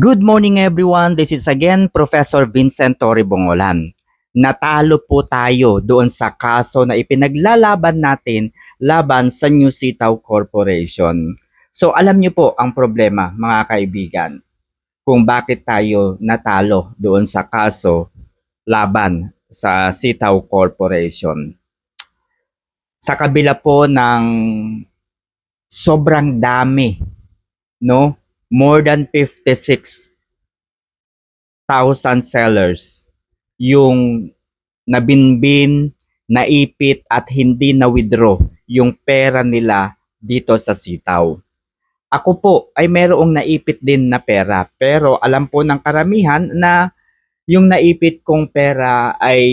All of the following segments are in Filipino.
Good morning everyone. This is again Professor Vincent Torre Bongolan. Natalo po tayo doon sa kaso na ipinaglalaban natin laban sa New Sitaw Corporation. So alam niyo po ang problema mga kaibigan kung bakit tayo natalo doon sa kaso laban sa Sitaw Corporation. Sa kabila po ng sobrang dami, no? More than 56,000 sellers yung nabinbin, naipit at hindi na-withdraw yung pera nila dito sa sitaw. Ako po ay merong naipit din na pera pero alam po ng karamihan na yung naipit kong pera ay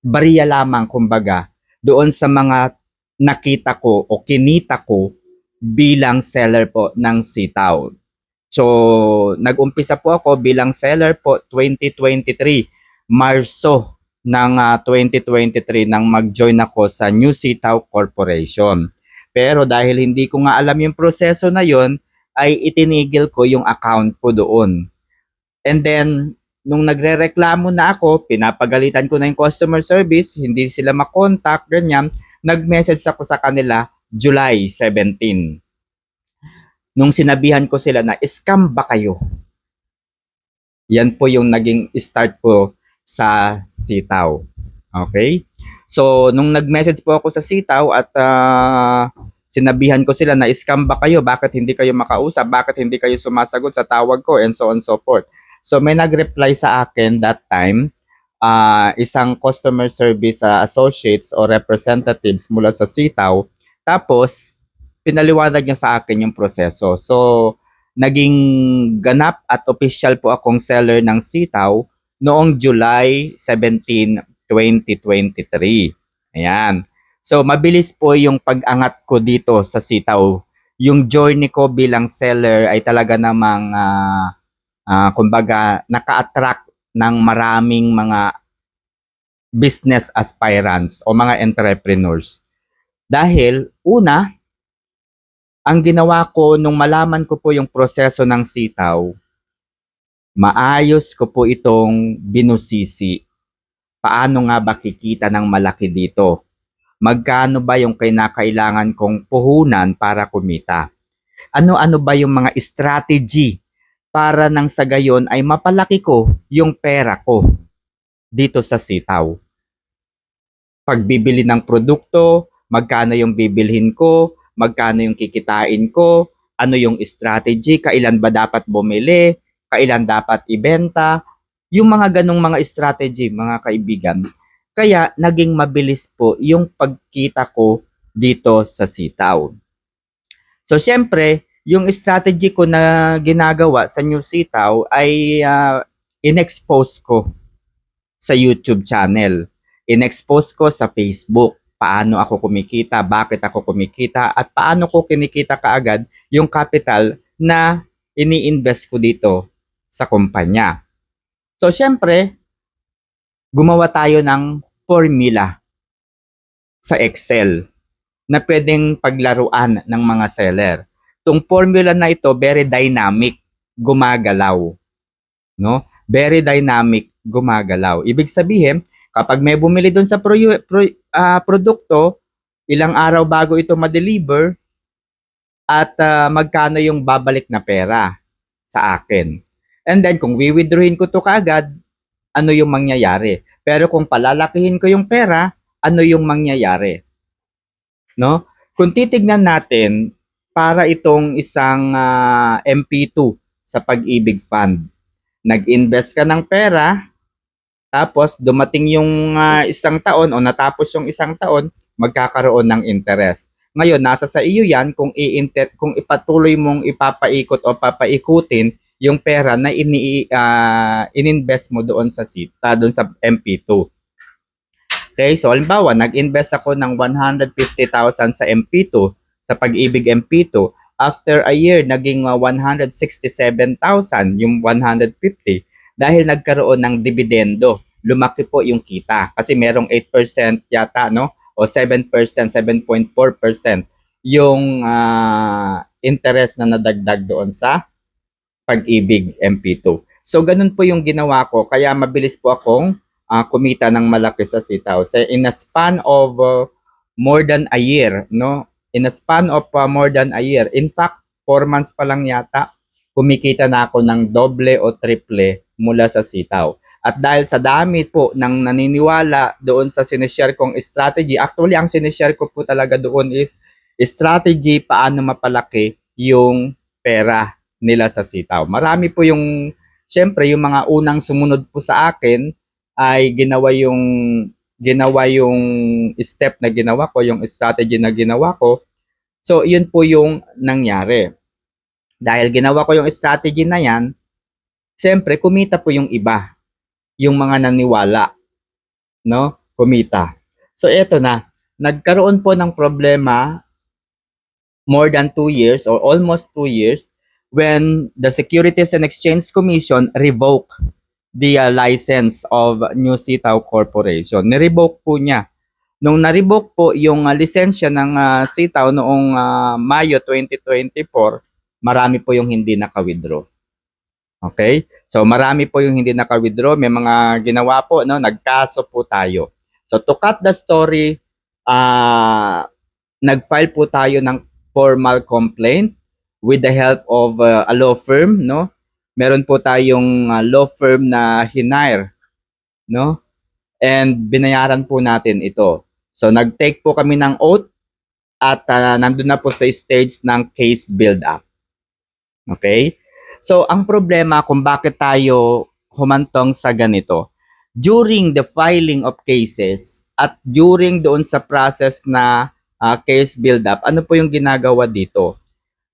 bariya lamang kumbaga doon sa mga nakita ko o kinita ko bilang seller po ng sitaw. So, nag-umpisa po ako bilang seller po 2023, Marso ng ah, 2023 nang mag-join ako sa New Sitaw Corporation. Pero dahil hindi ko nga alam yung proseso na yon, ay itinigil ko yung account ko doon. And then, nung nagrereklamo na ako, pinapagalitan ko na yung customer service, hindi sila makontak, ganyan, nag-message ako sa kanila, July 17. Nung sinabihan ko sila na, scam ba kayo? Yan po yung naging start ko sa sitaw. Okay? So, nung nag-message po ako sa sitaw at ah, sinabihan ko sila na scam ba kayo? Bakit hindi kayo makausap? Bakit hindi kayo sumasagot sa tawag ko? And so on and so forth. So, may nag-reply sa akin that time, ah, isang customer service ah, associates o representatives mula sa sitaw. Tapos, pinaliwanag niya sa akin yung proseso. So, naging ganap at official po akong seller ng sitaw noong July 17, 2023. Ayan. So, mabilis po yung pag-angat ko dito sa sitaw. Yung journey ko bilang seller ay talaga namang, ah, ah, kumbaga, naka-attract ng maraming mga business aspirants o mga entrepreneurs. Dahil, una, ang ginawa ko nung malaman ko po yung proseso ng sitaw, maayos ko po itong binusisi. Paano nga ba kikita ng malaki dito? Magkano ba yung kinakailangan kong puhunan para kumita? Ano-ano ba yung mga strategy para nang sa gayon ay mapalaki ko yung pera ko dito sa sitaw? Pagbibili ng produkto, magkano yung bibilhin ko, magkano yung kikitain ko, ano yung strategy, kailan ba dapat bumili, kailan dapat ibenta, yung mga ganong mga strategy, mga kaibigan. Kaya naging mabilis po yung pagkita ko dito sa sitaw. So syempre, yung strategy ko na ginagawa sa New Sitaw ay ah, in-expose ko sa YouTube channel. In-expose ko sa Facebook paano ako kumikita, bakit ako kumikita, at paano ko kinikita kaagad yung capital na ini-invest ko dito sa kumpanya. So, syempre, gumawa tayo ng formula sa Excel na pwedeng paglaruan ng mga seller. Itong formula na ito, very dynamic, gumagalaw. No? Very dynamic, gumagalaw. Ibig sabihin, kapag may bumili doon sa pro, pro, ah, produkto, ilang araw bago ito ma-deliver, at ah, magkano yung babalik na pera sa akin. And then, kung wiwithdrawin ko to kaagad, ano yung mangyayari? Pero kung palalakihin ko yung pera, ano yung mangyayari? No? Kung titignan natin, para itong isang ah, MP2 sa Pag-ibig Fund, nag-invest ka ng pera, tapos dumating yung ah, isang taon o natapos yung isang taon, magkakaroon ng interest. Ngayon, nasa sa iyo yan kung i kung ipatuloy mong ipapaikot o papaikutin yung pera na ini ah, ininvest mo doon sa sita, doon sa MP2. Okay, so halimbawa, nag-invest ako ng 150,000 sa MP2, sa pag-ibig MP2. After a year, naging ah, 167,000 yung 150 dahil nagkaroon ng dividendo. Lumaki po yung kita kasi merong 8% yata, no? O 7%, 7.4% yung ah, interest na nadagdag doon sa Pag-ibig MP2. So ganun po yung ginawa ko kaya mabilis po akong ah, kumita ng malaki sa sitaw. So in a span of uh, more than a year, no? In a span of uh, more than a year. In fact, four months pa lang yata, kumikita na ako ng doble o triple mula sa sitaw. At dahil sa dami po ng naniniwala doon sa sinishare kong strategy, actually ang sinishare ko po talaga doon is strategy paano mapalaki yung pera nila sa sitaw. Marami po yung, syempre yung mga unang sumunod po sa akin ay ginawa yung ginawa yung step na ginawa ko, yung strategy na ginawa ko. So, yun po yung nangyari. Dahil ginawa ko yung strategy na yan, siyempre, kumita po yung iba. Yung mga naniwala. No? Kumita. So, eto na. Nagkaroon po ng problema more than two years or almost two years when the Securities and Exchange Commission revoked the uh, license of New Sitaw Corporation. Nirevoke po niya. Nung na-revoke po yung uh, lisensya ng uh, Sitaw noong uh, Mayo 2024, marami po yung hindi naka-withdraw. Okay? So marami po yung hindi naka-withdraw, may mga ginawa po, no, nagkaso po tayo. So to cut the story, uh, nag-file po tayo ng formal complaint with the help of uh, a law firm, no? Meron po tayong uh, law firm na hinire, no? And binayaran po natin ito. So nag-take po kami ng oath at uh, nandun na po sa stage ng case build-up. Okay? So ang problema kung bakit tayo humantong sa ganito, during the filing of cases at during doon sa process na uh, case build-up, ano po yung ginagawa dito?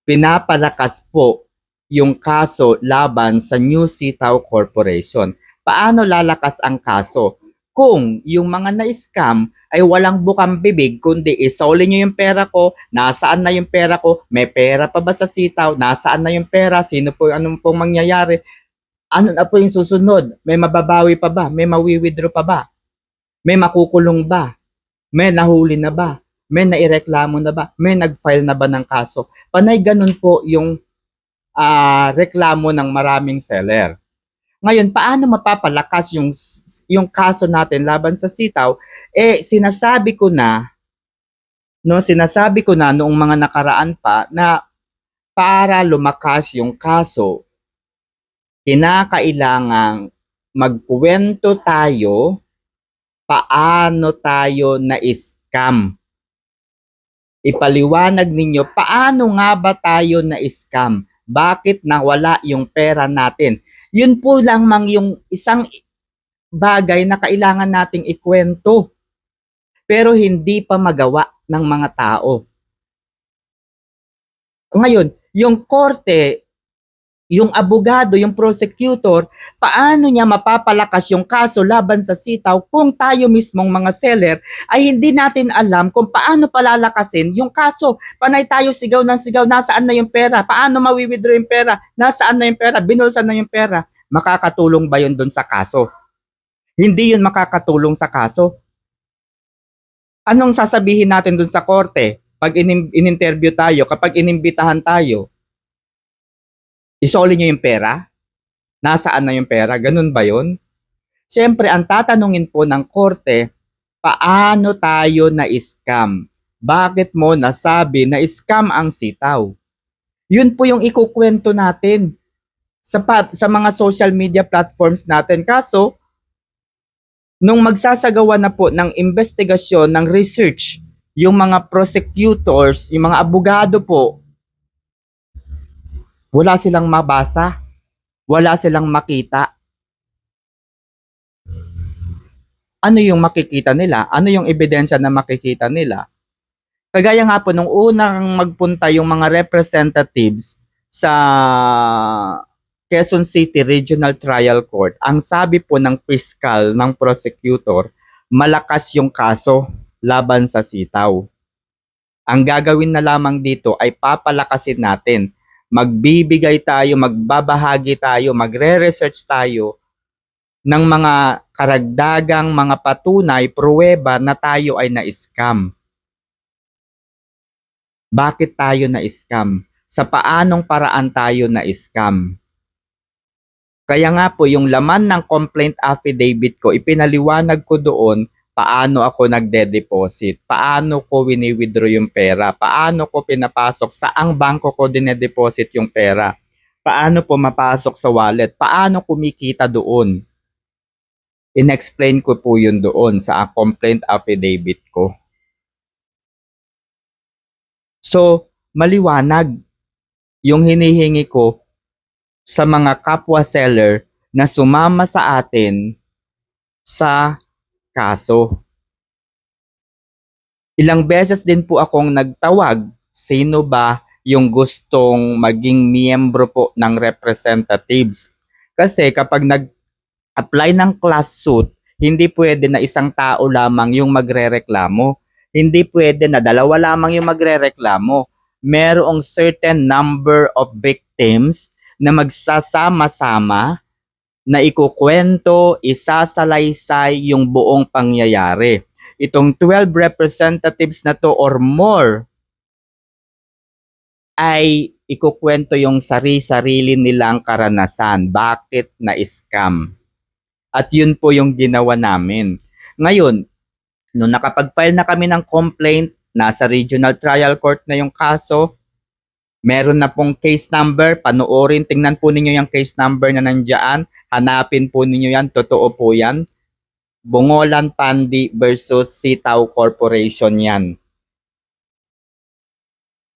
Pinapalakas po yung kaso laban sa New Sitaw Corporation. Paano lalakas ang kaso? Kung yung mga na-scam ay walang bukang bibig, kundi isoli nyo yung pera ko, nasaan na yung pera ko, may pera pa ba sa sitaw, nasaan na yung pera, sino po, anong pong mangyayari, ano na po yung susunod, may mababawi pa ba, may mawi-withdraw pa ba, may makukulong ba, may nahuli na ba, may naireklamo na ba, may nag-file na ba ng kaso. Panay ganun po yung ah, reklamo ng maraming seller. Ngayon, paano mapapalakas yung yung kaso natin laban sa sitaw? Eh sinasabi ko na no, sinasabi ko na noong mga nakaraan pa na para lumakas yung kaso, kinakailangang magkwento tayo paano tayo na-scam. Ipaliwanag ninyo paano nga ba tayo na-scam? Bakit nawala yung pera natin? Yun po lang mang yung isang bagay na kailangan nating ikwento. Pero hindi pa magawa ng mga tao. Ngayon, yung korte, yung abogado, yung prosecutor, paano niya mapapalakas yung kaso laban sa sitaw kung tayo mismong mga seller ay hindi natin alam kung paano palalakasin yung kaso. Panay tayo sigaw ng sigaw, nasaan na yung pera? Paano mawi-withdraw yung pera? Nasaan na yung pera? Binulsan na yung pera? Makakatulong ba yun doon sa kaso? Hindi yun makakatulong sa kaso. Anong sasabihin natin doon sa korte pag in- in-interview tayo, kapag inimbitahan tayo? Isoli nyo yung pera? Nasaan na yung pera? Ganun ba yun? Siyempre, ang tatanungin po ng korte, paano tayo na-scam? Bakit mo nasabi na scam ang sitaw? Yun po yung ikukwento natin sa, pa- sa mga social media platforms natin. Kaso, nung magsasagawa na po ng investigasyon, ng research, yung mga prosecutors, yung mga abogado po, wala silang mabasa, wala silang makita. Ano yung makikita nila? Ano yung ebidensya na makikita nila? Kagaya nga po nung unang magpunta yung mga representatives sa Quezon City Regional Trial Court, ang sabi po ng fiscal, ng prosecutor, malakas yung kaso laban sa sitaw. Ang gagawin na lamang dito ay papalakasin natin magbibigay tayo, magbabahagi tayo, magre-research tayo ng mga karagdagang mga patunay, pruweba na tayo ay na-scam. Bakit tayo na-scam? Sa paanong paraan tayo na-scam? Kaya nga po, yung laman ng complaint affidavit ko, ipinaliwanag ko doon paano ako nagde-deposit, paano ko wini-withdraw yung pera, paano ko pinapasok, saang bangko ko dine-deposit yung pera, paano po mapasok sa wallet, paano kumikita doon. In-explain ko po yun doon sa complaint affidavit ko. So, maliwanag yung hinihingi ko sa mga kapwa seller na sumama sa atin sa kaso. Ilang beses din po akong nagtawag, sino ba yung gustong maging miyembro po ng representatives. Kasi kapag nag-apply ng class suit, hindi pwede na isang tao lamang yung magrereklamo. Hindi pwede na dalawa lamang yung magrereklamo. Merong certain number of victims na magsasama-sama na ikukwento, isasalaysay yung buong pangyayari. Itong 12 representatives na to or more ay ikukwento yung sari-sarili nilang karanasan. Bakit na-scam? At yun po yung ginawa namin. Ngayon, nung nakapag-file na kami ng complaint, nasa regional trial court na yung kaso, meron na pong case number, panoorin, tingnan po ninyo yung case number na nandyan, hanapin po ninyo yan, totoo po yan. Bungolan Pandi versus Sitaw Corporation yan.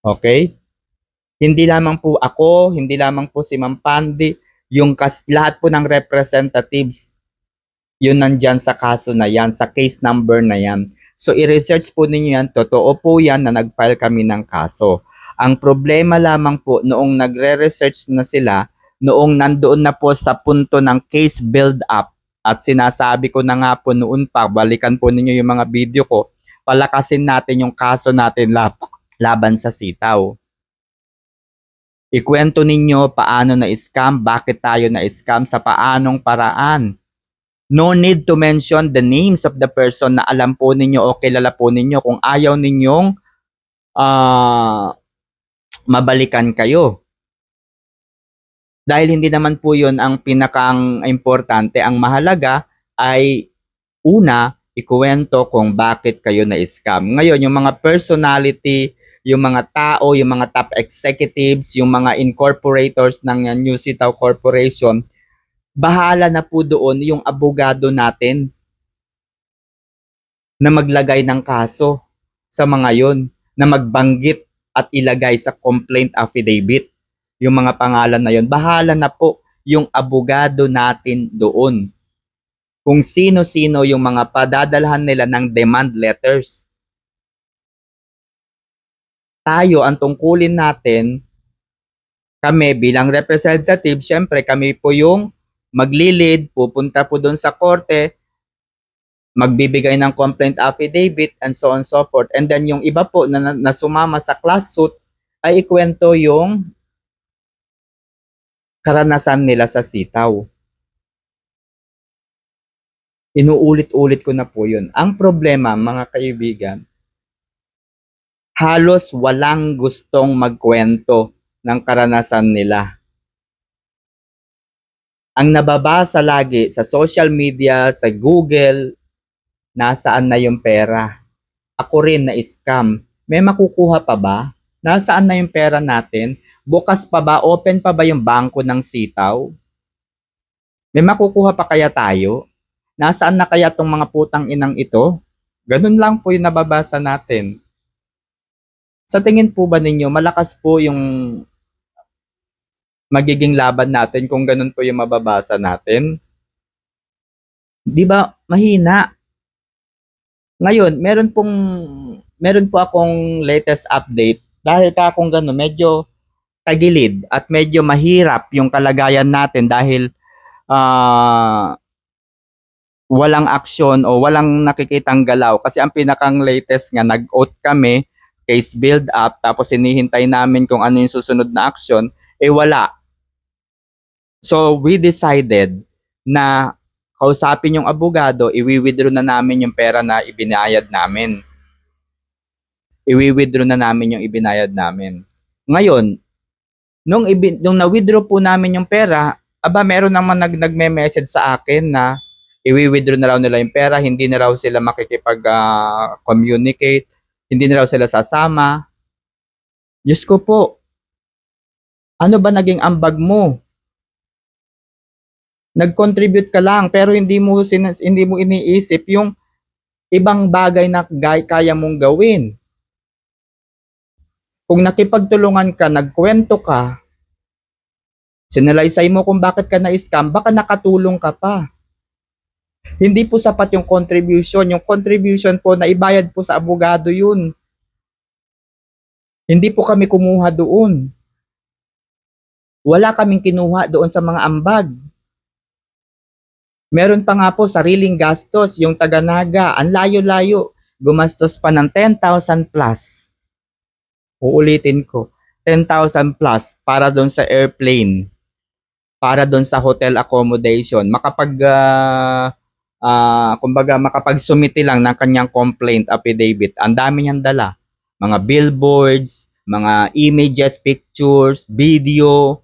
Okay? Hindi lamang po ako, hindi lamang po si Ma'am Pandi, yung kas, lahat po ng representatives, yun nandyan sa kaso na yan, sa case number na yan. So, i-research po ninyo yan, totoo po yan na nag-file kami ng kaso. Ang problema lamang po, noong nagre-research na sila, noong nandoon na po sa punto ng case build-up, at sinasabi ko na nga po noon pa, balikan po ninyo yung mga video ko, palakasin natin yung kaso natin lab, laban sa sitaw. Ikwento ninyo paano na-scam, bakit tayo na-scam, sa paanong paraan. No need to mention the names of the person na alam po ninyo o kilala po ninyo kung ayaw ninyong ah mabalikan kayo. Dahil hindi naman po yun ang pinakang importante. Ang mahalaga ay una, ikuwento kung bakit kayo na-scam. Ngayon, yung mga personality, yung mga tao, yung mga top executives, yung mga incorporators ng New Sitaw Corporation, bahala na po doon yung abogado natin na maglagay ng kaso sa mga yon na magbanggit at ilagay sa complaint affidavit. Yung mga pangalan na yon bahala na po yung abogado natin doon. Kung sino-sino yung mga padadalhan nila ng demand letters. Tayo ang tungkulin natin kami bilang representative syempre kami po yung maglilid, pupunta po doon sa korte, magbibigay ng complaint affidavit, and so on and so forth. And then yung iba po na, na sumama sa class suit, ay ikwento yung karanasan nila sa sitaw. Inuulit-ulit ko na po yun. Ang problema, mga kaibigan, halos walang gustong magkwento ng karanasan nila ang nababasa lagi sa social media, sa Google, nasaan na yung pera. Ako rin na scam. May makukuha pa ba? Nasaan na yung pera natin? Bukas pa ba? Open pa ba yung bangko ng sitaw? May makukuha pa kaya tayo? Nasaan na kaya tong mga putang inang ito? Ganun lang po yung nababasa natin. Sa tingin po ba ninyo, malakas po yung magiging laban natin kung ganun po yung mababasa natin. 'Di ba? Mahina. Ngayon, meron pong meron po akong latest update. Dahil ka kung gano'n, medyo tagilid at medyo mahirap yung kalagayan natin dahil uh, walang aksyon o walang nakikitang galaw. Kasi ang pinakang latest nga nag-oath kami case build up tapos hinihintay namin kung ano yung susunod na action eh wala. So we decided na kausapin yung abogado, iwi-withdraw na namin yung pera na ibinayad namin. Iwi-withdraw na namin yung ibinayad namin. Ngayon, nung, ibi, nung na-withdraw po namin yung pera, aba meron naman nag nagme-message sa akin na iwi-withdraw na raw nila yung pera, hindi na raw sila makikipag ah, communicate, hindi na raw sila sasama. Diyos ko po, ano ba naging ambag mo? Nag-contribute ka lang pero hindi mo sinas- hindi mo iniisip yung ibang bagay na kaya mong gawin. Kung nakipagtulungan ka, nagkwento ka, sinalaysay mo kung bakit ka na-scam, baka nakatulong ka pa. Hindi po sapat yung contribution. Yung contribution po na ibayad po sa abogado yun. Hindi po kami kumuha doon. Wala kaming kinuha doon sa mga ambag. Meron pa nga po sariling gastos, yung taga-naga, ang layo-layo, gumastos pa ng 10,000 plus. Uulitin ko, 10,000 plus para doon sa airplane, para doon sa hotel accommodation, makapag, ah, ah, kumbaga, makapag-sumiti lang ng kanyang complaint affidavit. Ang dami niyang dala. Mga billboards, mga images, pictures, video.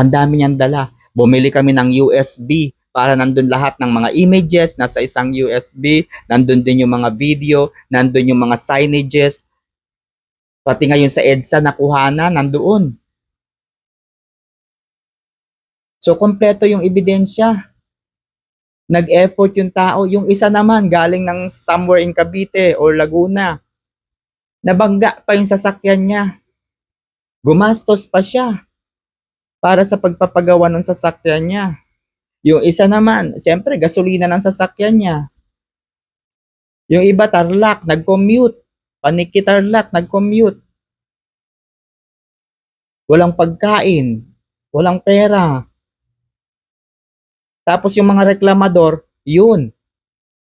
Ang dami niyang dala. Bumili kami ng USB para nandun lahat ng mga images nasa isang USB, nandun din yung mga video, nandun yung mga signages, pati ngayon sa EDSA nakuha na, nandoon. So, kompleto yung ebidensya. Nag-effort yung tao. Yung isa naman, galing ng somewhere in Cavite or Laguna. Nabangga pa yung sasakyan niya. Gumastos pa siya para sa pagpapagawa ng sasakyan niya. Yung isa naman, siyempre, gasolina ng sasakyan niya. Yung iba, tarlac, nag-commute. Paniki tarlac, nag-commute. Walang pagkain. Walang pera. Tapos yung mga reklamador, yun.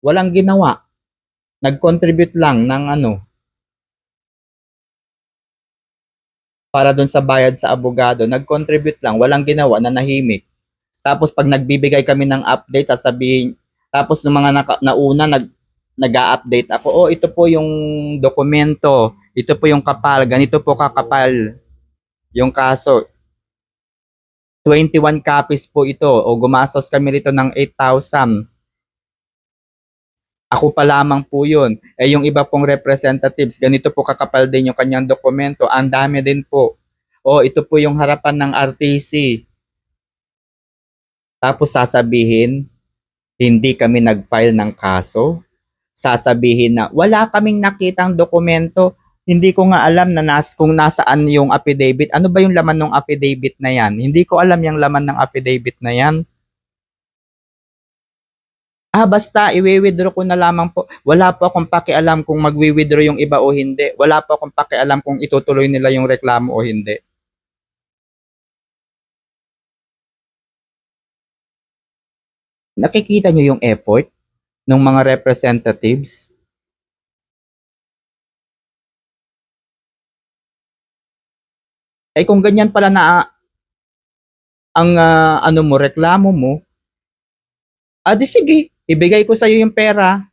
Walang ginawa. Nag-contribute lang ng ano. Para doon sa bayad sa abogado. Nag-contribute lang. Walang ginawa na nahimik. Tapos pag nagbibigay kami ng update, sasabihin, tapos ng mga naka, nauna, nag, nag-update ako, oh, ito po yung dokumento, ito po yung kapal, ganito po kakapal yung kaso. 21 copies po ito, o gumastos kami rito ng 8,000. Ako pa lamang po yun. Eh yung iba pong representatives, ganito po kakapal din yung kanyang dokumento, ang dami din po. O ito po yung harapan ng RTC. Tapos sasabihin, hindi kami nag-file ng kaso. Sasabihin na wala kaming nakitang dokumento. Hindi ko nga alam na nas, kung nasaan yung affidavit. Ano ba yung laman ng affidavit na yan? Hindi ko alam yung laman ng affidavit na yan. Ah, basta, iwi-withdraw ko na lamang po. Wala po akong pakialam kung magwi-withdraw yung iba o hindi. Wala po akong pakialam kung itutuloy nila yung reklamo o hindi. Nakikita nyo yung effort ng mga representatives? Eh kung ganyan pala na ang ah, ano mo, reklamo mo, ah di sige, ibigay ko sa'yo yung pera.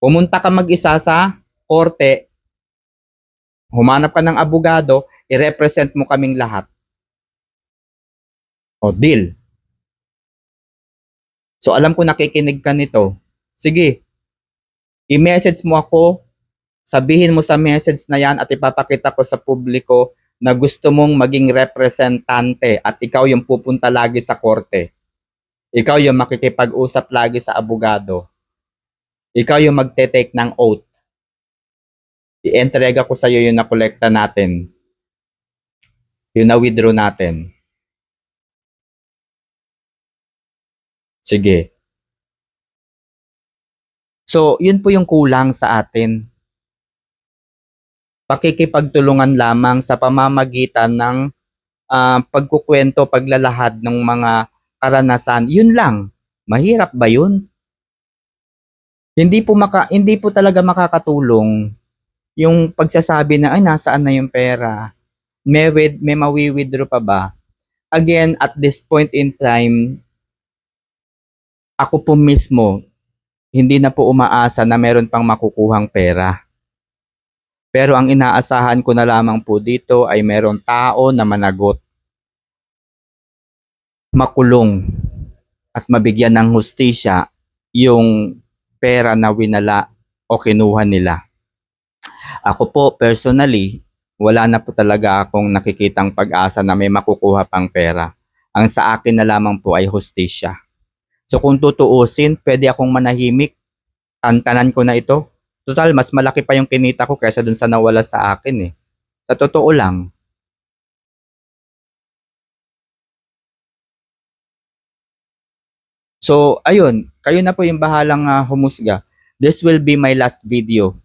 Pumunta ka mag-isa sa korte, humanap ka ng abogado, i-represent mo kaming lahat. O, deal. So alam ko nakikinig ka nito. Sige, i-message mo ako, sabihin mo sa message na yan at ipapakita ko sa publiko na gusto mong maging representante at ikaw yung pupunta lagi sa korte. Ikaw yung makikipag-usap lagi sa abogado. Ikaw yung magte-take ng oath. I-entrega ko sa iyo yung nakolekta natin. Yung na-withdraw natin. Sige. So, yun po yung kulang sa atin. Pakikipagtulungan lamang sa pamamagitan ng ah, pagkukwento, paglalahad ng mga karanasan. Yun lang. Mahirap ba yun? Hindi po maka hindi po talaga makakatulong yung pagsasabi na ay nasaan na yung pera. May with, may mawi-withdraw pa ba? Again, at this point in time, ako po mismo, hindi na po umaasa na meron pang makukuhang pera. Pero ang inaasahan ko na lamang po dito ay meron tao na managot. makulong at mabigyan ng hustisya yung pera na winala o kinuha nila. Ako po personally, wala na po talaga akong nakikitang pag-asa na may makukuha pang pera. Ang sa akin na lamang po ay hustisya. So kung tutuusin, pwede akong manahimik. Tantanan ko na ito. Total, mas malaki pa yung kinita ko kaysa dun sa nawala sa akin eh. Sa totoo lang. So, ayun, kayo na po yung bahalang ah, humusga. This will be my last video